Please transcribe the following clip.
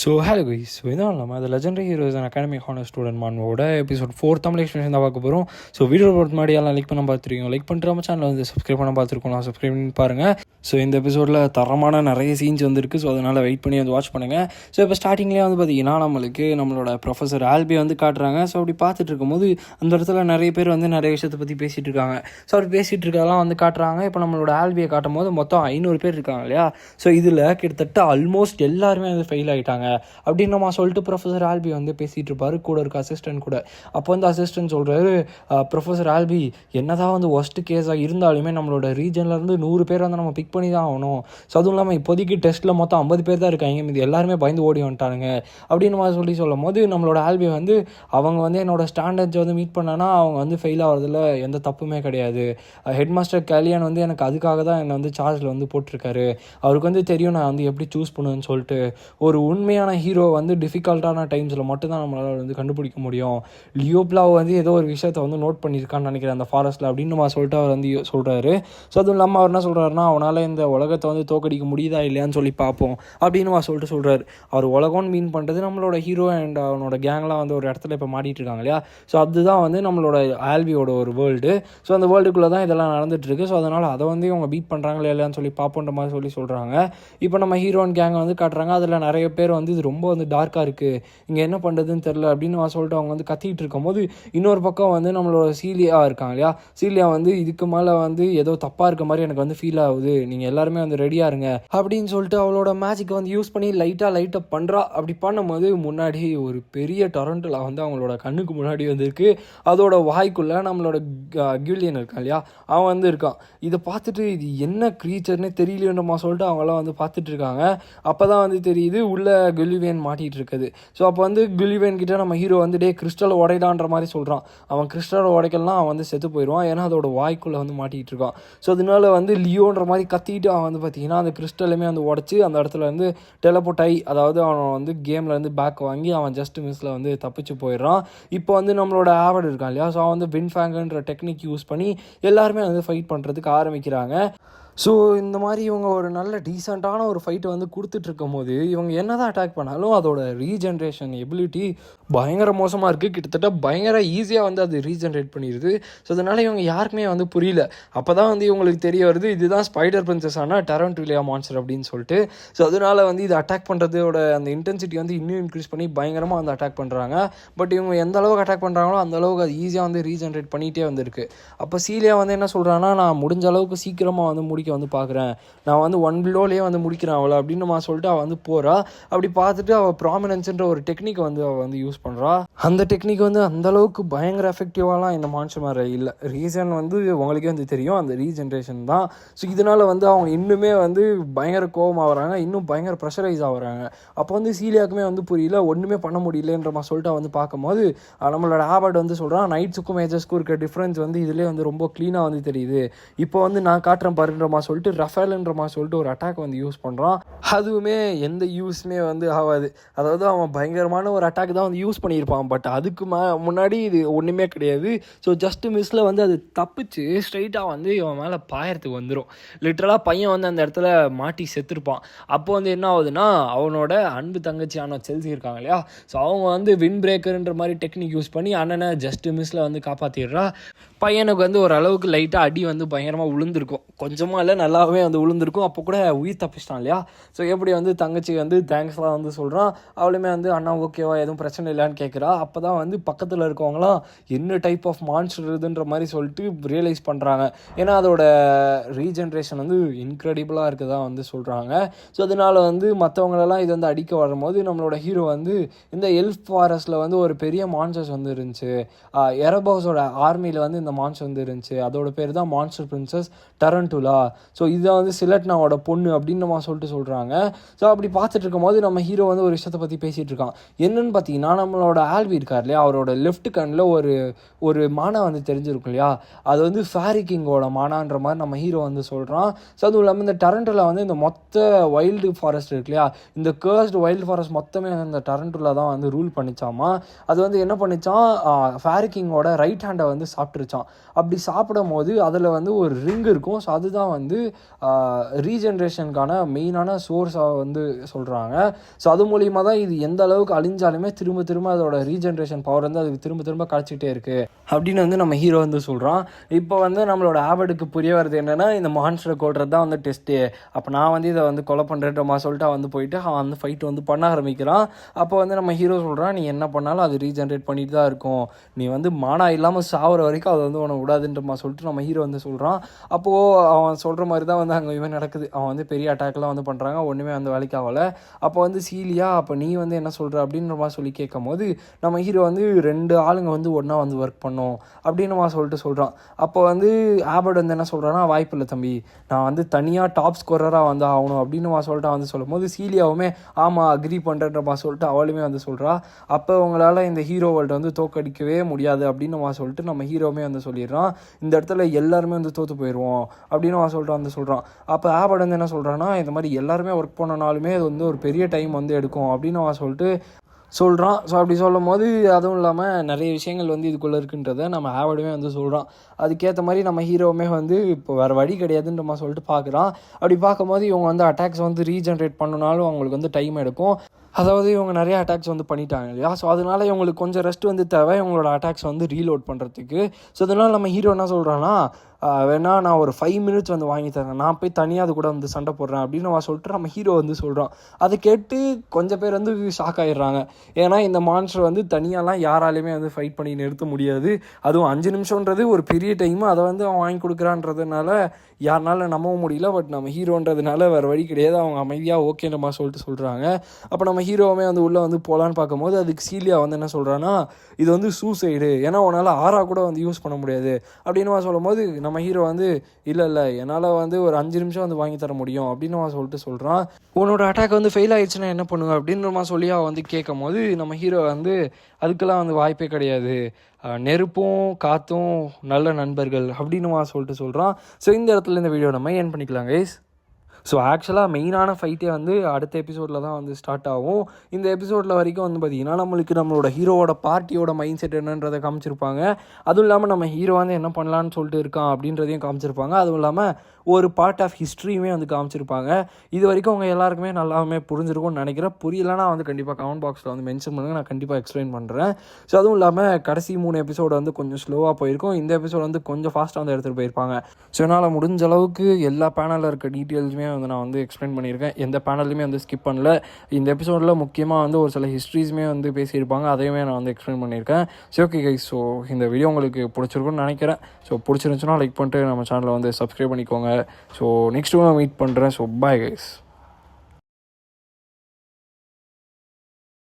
So hello guys so இதுவும் இல்லாமல் அது legendary heroes and academic honour student மாணவோட episode four Tamil explanation தான் பார்க்க போகிறோம் ஸோ வீடியோ போட்டு முன்னாடி எல்லாம் லைக் பண்ண பார்த்துருக்கீங்க. லைக் பண்ணுற நம்ம சேனல் வந்து சப்ஸ்கிரைப் பண்ண பார்த்துருக்கோம். சப்ஸ்கிரைப் பண்ணி பாருங்கள் ஸோ இந்த எபிசோடில் தரமான நிறைய சீன்ஸ் வந்துருக்கு. ஸோ அதனால் வெயிட் பண்ணி வந்து வாட்ச் பண்ணுங்கள் ஸோ இப்போ ஸ்டார்டிங்லேயே வந்து பார்த்தீங்கன்னா நம்மளுக்கு நம்மளோட ப்ரொஃபஸர் ஆல்பி வந்து காட்டுறாங்க. ஸோ அப்படி பார்த்துட்டு இருக்கும்போது அந்த இடத்துல நிறைய பேர் வந்து நிறைய விஷயத்தை பற்றி பேசிகிட்டு இருக்காங்க. ஸோ அப்படி பேசிகிட்டு இருக்கலாம் வந்து காட்டுறாங்க. இப்போ நம்மளோட ஆல்பியை காட்டும் போது மொத்தம் ஐநூறு பேர் இருக்காங்க இல்லையா? ஸோ இதில் கிட்டத்தட்ட ஆல்மோஸ்ட் எல்லாருமே வந்து ஃபெயில் ஆகிட்டாங்க அப்படின்னு நம்ம சொல்லிட்டு ப்ரொஃபஸர் ஆல்பி வந்து பேசிகிட்டு இருப்பார். கூட இருக்க அசிஸ்டன்ட் கூட. அப்போ வந்து அசிஸ்டன்ட் சொல்கிறாரு ப்ரொஃபஸர் ஆல்பி என்னதான் வந்து ஒஸ்ட் கேஸாக இருந்தாலுமே நம்மளோட ரீஜன்லேருந்து நூறு பேர் வந்து நம்ம பிக் பண்ணி தான் ஆகணும். ஸோ அதுவும் இல்லாமல் இப்போதைக்கு டெஸ்ட்டில் மொத்தம் ஐம்பது பேர் தான் இருக்காங்க. இது எல்லாருமே பயந்து ஓடி வந்துட்டானுங்க. அப்படின்னு மாதிரி சொல்லி சொல்லும் போது நம்மளோட ஆல்பி வந்து அவங்க வந்து என்னோட ஸ்டாண்டர்ட்ஸ் வந்து மீட் பண்ணனா அவங்க வந்து ஃபெயில் ஆகிறதுல எந்த தப்புமே கிடையாது. ஹெட் மாஸ்டர் கல்யாண் வந்து எனக்கு அதுக்காக தான் என்னை வந்து சார்ஜில் வந்து போட்டிருக்காரு. அவருக்கு வந்து தெரியும் நான் வந்து எப்படி சூஸ் பண்ணுவேன்னு சொல்லிட்டு. ஒரு உண்மையான ஹீரோ வந்து டிஃபிகல்ட்டான டைம்ஸில் மட்டும்தான் நம்மளால் வந்து கண்டுபிடிக்க முடியும். லியோப்லாவ் வந்து ஏதோ ஒரு விஷயத்தை வந்து நோட் பண்ணியிருக்கான்னு நினைக்கிறேன் அந்த ஃபாரஸ்ட்டில் அப்படின்னு நம்ம சொல்லிட்டு அவர் வந்து சொல்கிறாரு ஸோ அதுவும் இல்லாமல் அவர் என்ன சொல்கிறாருன்னா அவனால் இந்த உலகத்தை வந்து தோக்கடிக்க முடியுதா இல்லையான்னு சொல்லி பார்ப்போம் அப்படின்னு அவர் சொல்லிட்டு சொல்கிறாரு அவர் உலகம்னு மீன் பண்ணுறது நம்மளோட ஹீரோ அண்ட் அவனோட கேங்லாம் வந்து ஒரு இடத்துல இப்போ மாட்டிகிட்டு இருக்காங்க இல்லையா? ஸோ அதுதான் வந்து நம்மளோட ஆல்வியோட ஒரு வேர்ல்டு ஸோ அந்த வேர்ல்டுக்குள்ளே தான் இதெல்லாம் நடந்துட்டுருக்கு ஸோ அதனால் அதை வந்து இவங்க பீட் பண்ணுறாங்களே இல்லையான்னு சொல்லி பார்ப்போன்ற மாதிரி சொல்லி சொல்கிறாங்க இப்போ நம்ம ஹீரோ அண்ட் கேங்கை வந்து காட்டுறாங்க. அதில் நிறைய பேர் வந்து வந்து இது ரொம்ப வந்து டார்க்காக இருக்குது இங்கே என்ன பண்ணுறதுன்னு தெரில அப்படின்னு நான் சொல்லிட்டு அவங்க வந்து கத்திக்கிட்டு இருக்கும்போது இன்னொரு பக்கம் வந்து நம்மளோட சீலியா இருக்காங்க இல்லையா? சீலியா வந்து இதுக்கு மேலே வந்து ஏதோ தப்பாக இருக்க மாதிரி எனக்கு வந்து ஃபீல் ஆகுது. நீங்கள் எல்லாருமே வந்து ரெடியாக இருங்க அப்படின்னு சொல்லிட்டு அவளோட மேஜிக்கை வந்து யூஸ் பண்ணி லைட்டாக லைட்டை பண்ணுறா அப்படி பண்ணும்போது முன்னாடி ஒரு பெரிய டொரண்டோல வந்து அவங்களோட கண்ணுக்கு முன்னாடி வந்திருக்கு. அதோட வாய்க்குள்ளே நம்மளோட கியூலியன் இருக்கான் இல்லையா? அவன் வந்து இருக்கான். இதை பார்த்துட்டு இது என்ன க்ரீச்சர்னே தெரியலன்றமா சொல்லிட்டு அவங்களாம் வந்து பார்த்துட்டு இருக்காங்க. அப்போ தான் வந்து தெரியுது உள்ள குலிவேன் மாட்டிகிட்டு இருக்குது ஸோ அப்போ வந்து குலிவேன் கிட்ட நம்ம ஹீரோ வந்து டே கிறிஸ்டல் உடையலான்ற மாதிரி சொல்கிறான் அவன் கிறிஸ்டல் உடைக்கலாம் அவன் வந்து செத்து போயிடுவான். ஏன்னா அதோட வாய்க்குள்ளே வந்து மாட்டிகிட்டு இருக்கான் ஸோ அதனால வந்து லியோன்ற மாதிரி கத்திட்டு அவன் வந்து பார்த்தீங்கன்னா அந்த கிறிஸ்டலுமே வந்து உடச்சி அந்த இடத்துல வந்து டெலபோட் ஆகி அதாவது அவன் வந்து கேமில் வந்து பேக் வாங்கி அவன் ஜஸ்ட் மிஸ்ஸில் வந்து தப்பிச்சு போயிடுறான். இப்போ வந்து நம்மளோட ஆவர்டு இருக்கான் இல்லையா? ஸோ அவன் வந்து வின்ஃபேங்குன்ற டெக்னிக் யூஸ் பண்ணி எல்லாருமே வந்து ஃபைட் பண்ணுறதுக்கு ஆரம்பிக்கிறாங்க. ஸோ இந்த மாதிரி இவங்க ஒரு நல்ல டீசெண்டான ஒரு ஃபைட்டை வந்து கொடுத்துட்ருக்கும் போது இவங்க என்ன தான் அட்டாக் பண்ணாலும் அதோட ரீஜென்ரேஷன் எபிலிட்டி பயங்கர மோசமாக இருக்குது கிட்டத்தட்ட பயங்கர ஈஸியாக வந்து அது ரீஜென்ரேட் பண்ணிடுது ஸோ அதனால் இவங்க யாருக்குமே வந்து புரியல. அப்போ தான் வந்து இவங்களுக்கு தெரிய வருது இதுதான் ஸ்பைடர் பிரின்சஸ் ஆனால் டெரன்ட்ரிலியா மான்ஸ்டர் அப்படின்னு சொல்லிட்டு. ஸோ அதனால் வந்து இது அட்டாக் பண்ணுறதோட அந்த இன்டென்சிட்டி வந்து இன்னும் இன்க்ரீஸ் பண்ணி பயங்கரமாக வந்து அட்டாக் பண்ணுறாங்க பட் இவங்க எந்த அளவுக்கு அட்டாக் பண்ணுறாங்களோ அந்த அளவுக்கு அது ஈஸியாக வந்து ரீஜென்ரேட் பண்ணிகிட்டே வந்திருக்கு. அப்போ சீலியா வந்து என்ன சொல்கிறான்னா நான் முடிஞ்ச அளவுக்கு சீக்கிரமாக வந்து முடிக்க வந்து பார்க்குறேன். நான் வந்து ஒன் பிலோலேயே வந்து முடிக்கிறேன் அவளை அப்படின்னு நம்ம சொல்லிட்டு அவள் வந்து போகிறா அப்படி பார்த்துட்டு அவள் ப்ராமினன்ஸ்ன்ற ஒரு டெக்னிக் வந்து அவள் வந்து யூஸ் பண்ணுறா அந்த டெக்னிக் வந்து அந்த அளவுக்கு பயங்கர எஃபெக்டிவாலாம் இந்த மான்ஸ்டர் மாதிரி இல்லை. ரீசன் வந்து உங்களுக்கே வந்து தெரியும். அந்த ரீஜென்ரேஷன் தான். ஸோ இதனால் வந்து அவங்க இன்னுமே வந்து பயங்கர கோபமாக வராங்க. இன்னும் பயங்கர ப்ரெஷரைஸ் ஆகுறாங்க அப்போ வந்து சீலியாக்குமே வந்து புரியல. ஒன்றுமே பண்ண முடியலன்ற மாதிரி சொல்லிட்டு அவன் வந்து பார்க்கும்போது நம்மளோட ஆபர்ட் வந்து சொல்கிறான் நைட்ஸுக்கும் மேஜர்ஸ்க்கும் இருக்க டிஃப்ரென்ஸ் வந்து இதுலேயே வந்து ரொம்ப க்ளீனாக வந்து தெரியுது. இப்போ வந்து நான் காட்டுறேன் பாருன்ற மாதிரி சொல்லிட்டு ரஃபேல்ன்ற மாதிரி சொல்லிட்டு ஒரு அட்டாக் வந்து யூஸ் பண்ணுறான் அதுவுமே எந்த யூஸுமே வந்து ஆகாது. அதாவது அவன் பயங்கரமான ஒரு அட்டாக் தான் வந்து யூஸ் பண்ணியிருப்பான். பட் அதுக்கு மா முன்னாடி இது ஒன்றுமே கிடையாது. ஸோ ஜஸ்ட் மிஸ்ஸில் வந்து அது தப்பிச்சு ஸ்ட்ரைட்டாக வந்து இவன் மேலே பாயறதுக்கு வந்துடும் லிட்ரலாக பையன் வந்து அந்த இடத்துல மாட்டி செத்துருப்பான். அப்போ வந்து என்ன ஆகுதுன்னா அவனோட அன்பு தங்கச்சியான செல்சி இருக்காங்க இல்லையா? ஸோ அவங்க வந்து வின் பிரேக்கர்ன்ற மாதிரி டெக்னிக் யூஸ் பண்ணி அண்ணனை ஜஸ்ட் மிஸ்ஸில் வந்து காப்பாற்றிடுறா பையனுக்கு வந்து ஓரளவுக்கு லைட்டாக அடி வந்து பயங்கரமாக விழுந்திருக்கும் கொஞ்சமாக இல்லை நல்லாவே வந்து விழுந்திருக்கும் அப்போ கூட உயிர் தப்பிச்சிட்டான் இல்லையா? ஸோ எப்படி வந்து தங்கச்சி வந்து தேங்க்ஸ்லாம் வந்து சொல்கிறான் அவளுமே வந்து அண்ணா ஓகேவா எதுவும் பிரச்சனை இல்லைன்னு கேட்குறா அப்போ தான் வந்து பக்கத்தில் இருக்கவங்களாம் என்ன டைப் ஆஃப் மான்ஸ்டர் இதுன்ற மாதிரி சொல்லிட்டு ரியலைஸ் பண்ணுறாங்க ஏன்னா அதோட ரீஜென்ரேஷன் வந்து இன்க்ரெடிபிளாக இருக்கதா வந்து சொல்கிறாங்க ஸோ அதனால வந்து மற்றவங்களெல்லாம் இது வந்து அடிக்க வரும்போது நம்மளோட ஹீரோ வந்து இந்த எல்ஃப் ஃபாரஸ்ட்டில் வந்து ஒரு பெரிய மான்ஸ்டர்ஸ் வந்து இருந்துச்சு. எரபோஸோட ஆர்மியில் வந்து இந்த மான்ஸ்டர் வந்து இருந்துச்சு அதோட பேர் தான் மான்ஸ்டர் பிரின்சஸ் டரண்டுலா ஸோ இதுதான் வந்து சிலட்னாவோட பொண்ணு அப்படின்னு நம்ம சொல்லிட்டு சொல்கிறாங்க ஸோ அப்படி பார்த்துட்டு இருக்கும்போது நம்ம ஹீரோ வந்து ஒரு விஷயத்தை பற்றி பேசிகிட்டு இருக்கான். என்னன்னு பார்த்தீங்கன்னா நம்மளோட ஆல்வி இருக்கார் இல்லையா? அவரோட லெஃப்ட் கண்ணில் ஒரு ஒரு மானா வந்து தெரிஞ்சிருக்கும் இல்லையா? அது வந்து ஃபேரி கிங்கோட மானான்ற மாதிரி நம்ம ஹீரோ வந்து சொல்கிறான் ஸோ அதுவும் இல்லாமல் இந்த டரண்டுலா வந்து இந்த மொத்த வைல்டு ஃபாரஸ்ட் இருக்கு இல்லையா? இந்த கேர்ஸ்டு வைல்டு ஃபாரஸ்ட் மொத்தமே வந்து இந்த டரண்டுலா தான் வந்து ரூல் பண்ணிச்சாமா? அது வந்து என்ன பண்ணிச்சான்? ஃபேரி கிங்கோட ரைட் ஹேண்டை வந்து சாப்பிட்டுருச்சான் ஆரம்பித்தான் அப்படி சாப்பிடும் போது அதில் வந்து ஒரு ரிங் இருக்கும். ஸோ அதுதான் வந்து ரீஜென்ரேஷனுக்கான மெயினான சோர்ஸாக வந்து சொல்கிறாங்க ஸோ அது மூலியமாக தான் இது எந்த அளவுக்கு அழிஞ்சாலுமே திரும்ப திரும்ப அதோட ரீஜென்ரேஷன் பவர் வந்து அதுக்கு திரும்ப திரும்ப கிடச்சிட்டே இருக்குது அப்படின்னு வந்து நம்ம ஹீரோ வந்து சொல்கிறான் இப்போ வந்து நம்மளோட ஆபடுக்கு புரிய வருது என்னென்னா இந்த மான்ஸ்டரை கொள்றது தான் வந்து டெஸ்ட்டு அப்போ நான் வந்து இதை வந்து கொலை பண்ணுறேன்றமா சொல்லிட்டு வந்து போயிட்டு அவன் வந்து ஃபைட் வந்து பண்ண ஆரம்பிக்கிறான். அப்போ வந்து நம்ம ஹீரோ சொல்கிறான் நீ என்ன பண்ணாலும் அது ரீஜென்ரேட் பண்ணிட்டு தான் இருக்கும். நீ வந்து மானா இல்லாமல் சாவர வரைக்கும் அது வந்து உன்னை விடாதுன்றமா சொல்லிட்டு நம்ம ஹீரோ வந்து சொல்கிறான் அப்போது அவன் சொல்கிற மாதிரி தான் வந்து அங்கே இவன் நடக்குது. அவன் வந்து பெரிய அட்டாக்லாம் வந்து பண்ணுறாங்க ஒன்றுமே வந்து வேலைக்கு ஆகலை. அப்போ வந்து சீலியா அப்போ நீ வந்து என்ன சொல்கிற அப்படின்ற மாதிரி சொல்லி கேட்கும் போது நம்ம ஹீரோ வந்து ரெண்டு ஆளுங்க வந்து ஒன்றா வந்து ஒர்க் பண்ணோம் அப்படின்னு சொல்லிட்டு சொல்கிறான் அப்போ வந்து ஆபர்ட் வந்து என்ன சொல்கிறான்னா வாய்ப்பு இல்லை தம்பி. நான் வந்து தனியாக டாப் ஸ்கோரராக வந்து ஆகணும் அப்படின்னு மா சொல்லிட்டு வந்து சொல்லும் போது சீலியாவுமே ஆமாம் அக்ரி பண்ணுறன்ற மாதிரி சொல்லிட்டு அவளுமே வந்து சொல்கிறா அப்போ உங்களால் இந்த ஹீரோ வேர்ல்டு வந்து தோக்கடிக்கவே முடியாது அப்படின்னு மா சொல்லிட்டு நம்ம ஹீரோவுமே வந்து சொல்லிடுறான். இந்த இடத்துல எல்லாருமே வந்து தோற்று போயிடுவோம் அப்படின்னு அவன் சொல்லிட்டு வந்து சொல்கிறான் அப்போ ஆபர்ட் வந்து என்ன சொல்கிறான்னா இந்த மாதிரி எல்லாருமே ஒர்க் பண்ணனாலுமே அது வந்து ஒரு பெரிய டைம் வந்து எடுக்கும் அப்படின்னு அவன் சொல்லிட்டு சொல்கிறான் ஸோ அப்படி சொல்லும் போது அதுவும் இல்லாமல் நிறைய விஷயங்கள் வந்து இதுக்குள்ளே இருக்குன்றத நம்ம ஆவடுமே வந்து சொல்கிறான் அதுக்கேற்ற மாதிரி நம்ம ஹீரோவுமே வந்து இப்போ வேறு வழி கிடையாதுன்ற மாதிரி சொல்லிட்டு பார்க்குறான் அப்படி பார்க்கும்போது இவங்க வந்து அட்டாக்ஸ் வந்து ரீஜென்ரேட் பண்ணனாலும் அவங்களுக்கு வந்து டைம் எடுக்கும். அதாவது இவங்க நிறைய அட்டாக்ஸ் வந்து பண்ணிட்டாங்க இல்லையா? ஸோ அதனால இவங்களுக்கு கொஞ்சம் ரெஸ்ட் வந்து தேவை. இவங்களோட அட்டாக்ஸ் வந்து ரீலோட் பண்ணுறதுக்கு ஸோ அதனால் நம்ம ஹீரோ என்ன சொல்கிறான்னா வேணால் நான் ஒரு ஃபைவ் மினிட்ஸ் வந்து வாங்கி தரேன். நான் போய் தனியாக அது கூட வந்து சண்டை போடுறேன். அப்படின்னு அவன் சொல்லிட்டு நம்ம ஹீரோ வந்து சொல்கிறான் அதை கேட்டு கொஞ்சம் பேர் வந்து ஷாக் ஆகிடுறாங்க ஏன்னா இந்த மான்ஸ்டர் வந்து தனியாலாம் யாராலையுமே வந்து ஃபைட் பண்ணி நிறுத்த முடியாது. அதுவும் அஞ்சு நிமிஷம்ன்றது ஒரு பெரிய டைமு அதை வந்து அவன் வாங்கி கொடுக்குறான்றதுனால யாருனால நம்பவும் முடியல. பட் நம்ம ஹீரோன்றதுனால வேறு வழி கிடையாது. அவங்க அமைதியாக ஓகேன்ற மாதிரி சொல்லிட்டு சொல்கிறாங்க அப்போ நம்ம ஹீரோவுமே வந்து உள்ளே வந்து போகலான்னு பார்க்கும்போது அதுக்கு சீலியா வந்து என்ன சொல்கிறான்னா இது வந்து சூசைடு ஏன்னா உன்னால் ஆறா கூட வந்து யூஸ் பண்ண முடியாது. அப்படின்னு சொல்லும்போது நம்ம ஹீரோ வந்து இல்லை இல்லை என்னால் வந்து ஒரு அஞ்சு நிமிஷம் வந்து வாங்கி தர முடியும் அப்படின்னு அவன் சொல்லிட்டு சொல்கிறான் உன்னோட அட்டாக் வந்து ஃபெயில் ஆயிடுச்சுன்னா என்ன பண்ணுவேன் அப்படின்னு சொல்லி அவன் வந்து கேட்கும் போது நம்ம ஹீரோ வந்து அதுக்கெல்லாம் வந்து வாய்ப்பே கிடையாது. நெருப்பும் காற்றும் நல்ல நண்பர்கள் அப்படின்னு சொல்லிட்டு சொல்கிறான் ஸோ இந்த இடத்துல இந்த வீடியோ நம்ம ஏன் பண்ணிக்கலாம் கைஸ் ஸோ ஆக்சுவலாக மெயினான ஃபைட்டே வந்து அடுத்த எபிசோடில் தான் வந்து ஸ்டார்ட் ஆகும். இந்த எபிசோடில் வரைக்கும் வந்து பார்த்திங்கன்னா நம்மளுக்கு நம்மளோட ஹீரோவோட பார்ட்டியோட மைண்ட் செட் என்னன்றதை காமிச்சிருப்பாங்க. அதுவும் இல்லாமல் நம்ம ஹீரோ வந்து என்ன பண்ணலான்னு சொல்லிட்டு இருக்கான் அப்படின்றதையும் காமிச்சிருப்பாங்க. அதுவும் இல்லாமல் ஒரு பார்ட் ஆஃப் ஹிஸ்ட்ரியுமே வந்து காமிச்சிருப்பாங்க. இது வரைக்கும் அவங்க எல்லாருக்குமே நல்லாவே புரிஞ்சிருக்கும்னு நினைக்கிறேன். புரியலன்னா வந்து கண்டிப்பாக கமெண்ட் பாக்ஸில் வந்து மென்ஷன் பண்ணுங்கள் நான் கண்டிப்பாக எக்ஸ்பிளைன் பண்ணுறேன் ஸோ அதுவும் இல்லாமல் கடைசி மூணு எபிசோடு வந்து கொஞ்சம் ஸ்லோவாக போயிருக்கும். இந்த எபிசோடு வந்து கொஞ்சம் ஃபாஸ்ட்டாக வந்து எடுத்துகிட்டு போயிருப்பாங்க. ஸோ என்னால் முடிஞ்ச அளவுக்கு எல்லா பேனலில் இருக்க டீட்டெயில்ஸுமே வந்து நான் வந்து எக்ஸ்பிளைன் பண்ணியிருக்கேன். எந்த பேனலுமே வந்து ஸ்கிப் பண்ணல. இந்த எபிசோடில் முக்கியமாக வந்து ஒரு சில ஹிஸ்ட்ரிஸுமே வந்து பேசியிருப்பாங்க. அதையுமே நான் வந்து எக்ஸ்பிளைன் பண்ணியிருக்கேன். சரி ஓகே கைஸ் ஸோ இந்த வீடியோ உங்களுக்கு பிடிச்சிருக்கும்னு நினைக்கிறேன். ஸோ பிடிச்சிருந்துச்சுன்னா லைக் பண்ணிட்டு நம்ம சேனலை வந்து சப்ஸ்கிரைப் பண்ணிக்கோங்க. ஸோ நெக்ஸ்ட் மீட் பண்ணுறேன் ஸோ பாய் கைஸ்